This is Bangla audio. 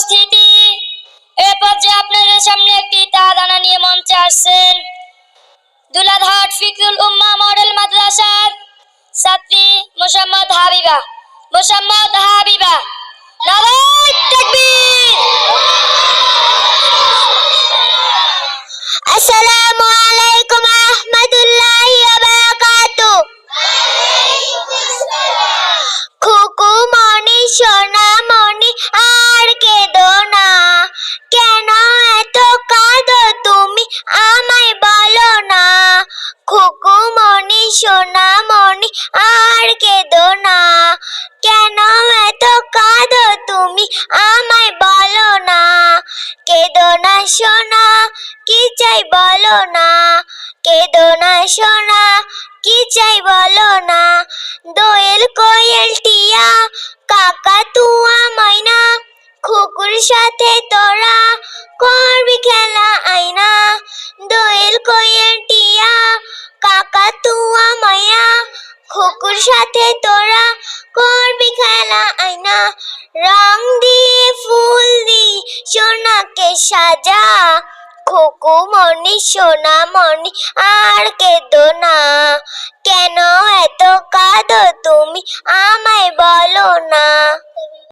উপস্থিতি। এ পর্যায়ে আপনাদের সামনে একটি তাদানা নিয়ে মঞ্চে আসছেন দুলাধাট ফিকুল উম্মা মডেল মাদ্রাসার ছাত্রী মোসাম্মদ হাবিবা। মোসাম্মদ হাবিবা, নারায় তাকবীর। আসসালামু সোনা মনি আর কেঁদো না। কেন এত কাঁদো তুমি, আমায় বলো না। কেঁদো না সোনা, কি চাই বলো না। কেঁদো না সোনা, কি চাই বলো না। দোয়েল কোয়েল টিয়া, কাকা তুয়া ময়না, খুকুর সাথে তোরা, করবি খেলা আয়না। খুকুর সাথে তোরা করবি খেলা আয়না। রং দিয়ে, ফুল দি সোনাকে সাজা। খুকু মনি, সোনা মনি, আর কেঁদো না। কেন এত কাঁদো তুমি? আমায় বলো না।